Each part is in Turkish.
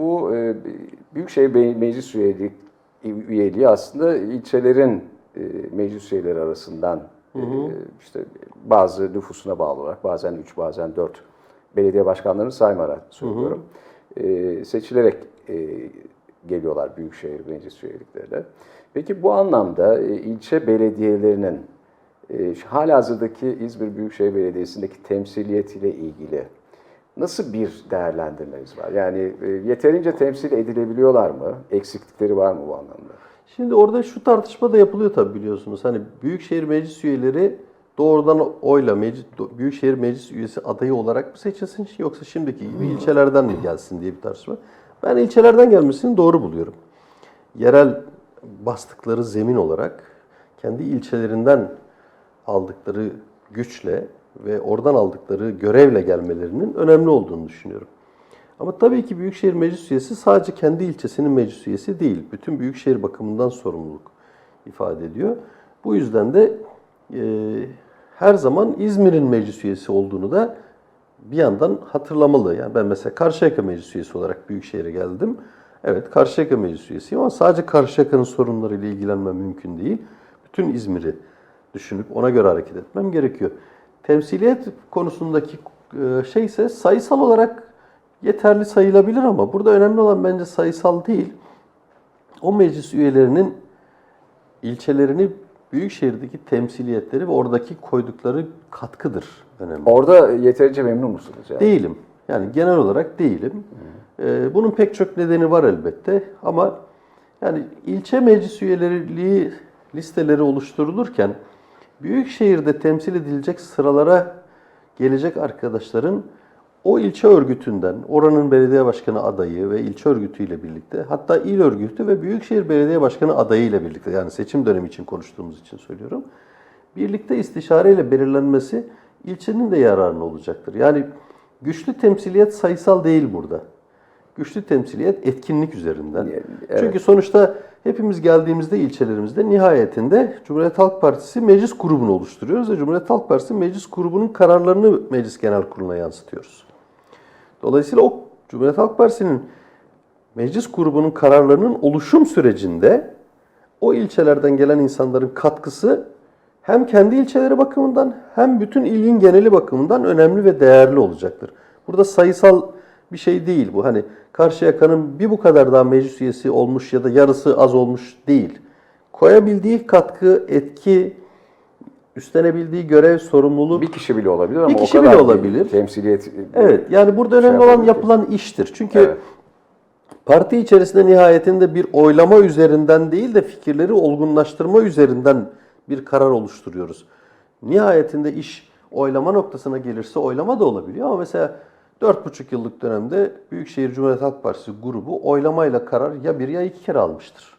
bu e, Büyükşehir Meclis üyeliği, üyeliği aslında ilçelerin e, meclis üyeleri arasından e, işte bazı nüfusuna bağlı olarak bazen 3 bazen 4 belediye başkanlarını saymarak söylüyorum. E, seçilerek e, geliyorlar Büyükşehir Meclis üyeliklerine. Peki bu anlamda e, ilçe belediyelerinin e, halihazırdaki İzmir Büyükşehir Belediyesi'ndeki temsiliyetiyle ilgili nasıl bir değerlendirmeniz var? Yani e, yeterince temsil edilebiliyorlar mı? Eksiklikleri var mı bu anlamda? Şimdi orada şu tartışma da yapılıyor tabii biliyorsunuz. Hani Büyükşehir Meclis üyeleri doğrudan oyla meclis, Büyükşehir Meclis üyesi adayı olarak mı seçilsin yoksa şimdiki gibi ilçelerden mi gelsin diye bir tartışma. Ben ilçelerden gelmesini doğru buluyorum. Yerel bastıkları zemin olarak kendi ilçelerinden aldıkları güçle ve oradan aldıkları görevle gelmelerinin önemli olduğunu düşünüyorum. Ama tabii ki Büyükşehir Meclis üyesi sadece kendi ilçesinin meclis üyesi değil. Bütün Büyükşehir bakımından sorumluluk ifade ediyor. Bu yüzden de e, her zaman İzmir'in meclis üyesi olduğunu da bir yandan hatırlamalı. Yani ben mesela Karşıyaka Meclis üyesi olarak Büyükşehir'e geldim. Evet Karşıyaka Meclis üyesiyim ama sadece Karşıyaka'nın sorunlarıyla ilgilenmem mümkün değil. Bütün İzmir'i düşünüp ona göre hareket etmem gerekiyor. Temsiliyet konusundaki e, şey ise sayısal olarak yeterli sayılabilir ama burada önemli olan bence sayısal değil. O meclis üyelerinin ilçelerini büyükşehirdeki temsiliyetleri ve oradaki koydukları katkıdır önemli. Orada yeterince memnun musunuz? Yani? Değilim. Yani genel olarak değilim. Ee, bunun pek çok nedeni var elbette ama yani ilçe meclis üyelerliği listeleri oluşturulurken büyük şehirde temsil edilecek sıralara gelecek arkadaşların o ilçe örgütünden, oranın belediye başkanı adayı ve ilçe örgütüyle birlikte, hatta il örgütü ve büyükşehir belediye başkanı adayı ile birlikte, yani seçim dönemi için konuştuğumuz için söylüyorum, birlikte istişareyle belirlenmesi ilçenin de yararına olacaktır. Yani güçlü temsiliyet sayısal değil burada. Güçlü temsiliyet etkinlik üzerinden. Evet. Çünkü sonuçta hepimiz geldiğimizde ilçelerimizde nihayetinde Cumhuriyet Halk Partisi meclis grubunu oluşturuyoruz ve Cumhuriyet Halk Partisi meclis grubunun kararlarını meclis genel kuruluna yansıtıyoruz. Dolayısıyla o Cumhuriyet Halk Partisi'nin meclis grubunun kararlarının oluşum sürecinde o ilçelerden gelen insanların katkısı hem kendi ilçeleri bakımından hem bütün ilin geneli bakımından önemli ve değerli olacaktır. Burada sayısal bir şey değil bu. Hani Karşıyaka'nın bir bu kadar daha meclis üyesi olmuş ya da yarısı az olmuş değil. Koyabildiği katkı, etki, üstlenebildiği görev, sorumluluk Bir kişi bile olabilir ama Bir o kişi kadar bile olabilir. Temsiliyet Evet yani burada önemli olan yapabilir. yapılan iştir. Çünkü Evet. parti içerisinde nihayetinde bir oylama üzerinden değil de fikirleri olgunlaştırma üzerinden bir karar oluşturuyoruz. Nihayetinde iş oylama noktasına gelirse oylama da olabiliyor ama mesela 4,5 yıllık dönemde Büyükşehir Cumhuriyet Halk Partisi grubu oylamayla karar ya bir ya iki kere almıştır.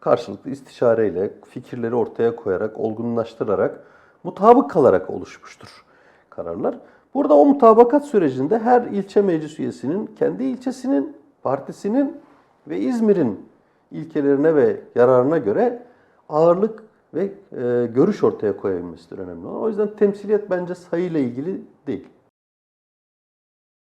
Karşılıklı istişareyle, fikirleri ortaya koyarak, olgunlaştırarak, mutabık kalarak oluşmuştur kararlar. Burada o mutabakat sürecinde her ilçe meclis üyesinin kendi ilçesinin, partisinin ve İzmir'in ilkelerine ve yararına göre ağırlık ve e, görüş ortaya koyabilmesidir önemli olan. O yüzden temsiliyet bence sayıyla ilgili değil.